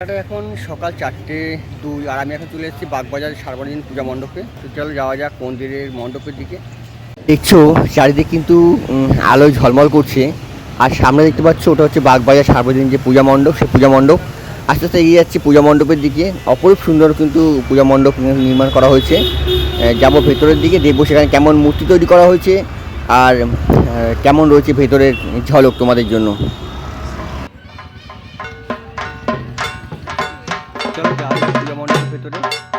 এখন সকাল চারটে দুই, আর আমি এখন চলে এসেছি বাগবাজার সার্বজনীন পূজা মণ্ডপে। তো চলো যাওয়া যাক মন্দিরের মণ্ডপের দিকে। দেখছ, চারিদিক কিন্তু আলোয় ঝলমল করছে। আর সামনে দেখতে পাচ্ছ, ওটা হচ্ছে বাগবাজার সার্বজনীন যে পূজা মণ্ডপ সেই পূজা মণ্ডপ। আস্তে আস্তে এগিয়ে যাচ্ছে পূজা মণ্ডপের দিকে। অপরূপ সুন্দর কিন্তু পূজা মণ্ডপ নির্মাণ করা হয়েছে। যাব ভেতরের দিকে, দেখব সেখানে কেমন মূর্তি তৈরি করা হয়েছে। আর কেমন রয়েছে ভেতরের ঝলক তোমাদের জন্য। ভেতরে।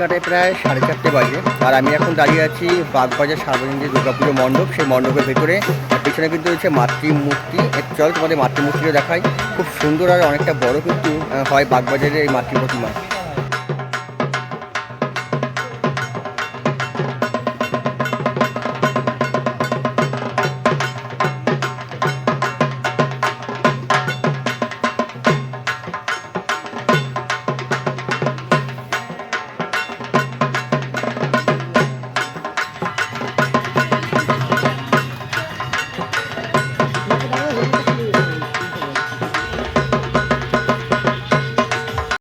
কাটায় প্রায় সাড়ে চারটে বাজে। আর আমি এখন দাঁড়িয়ে আছি বাগবাজার সার্বজনীন যে দুর্গাপুজো মণ্ডপ, সেই মণ্ডপের ভেতরে। পিছনে কিন্তু রয়েছে মাতৃমূর্তি। চল তোমাদের মাতৃমূর্তিটা দেখায় খুব সুন্দর আর অনেকটা বড় কিন্তু হয় বাগবাজারের এই মাতৃ প্রতিমা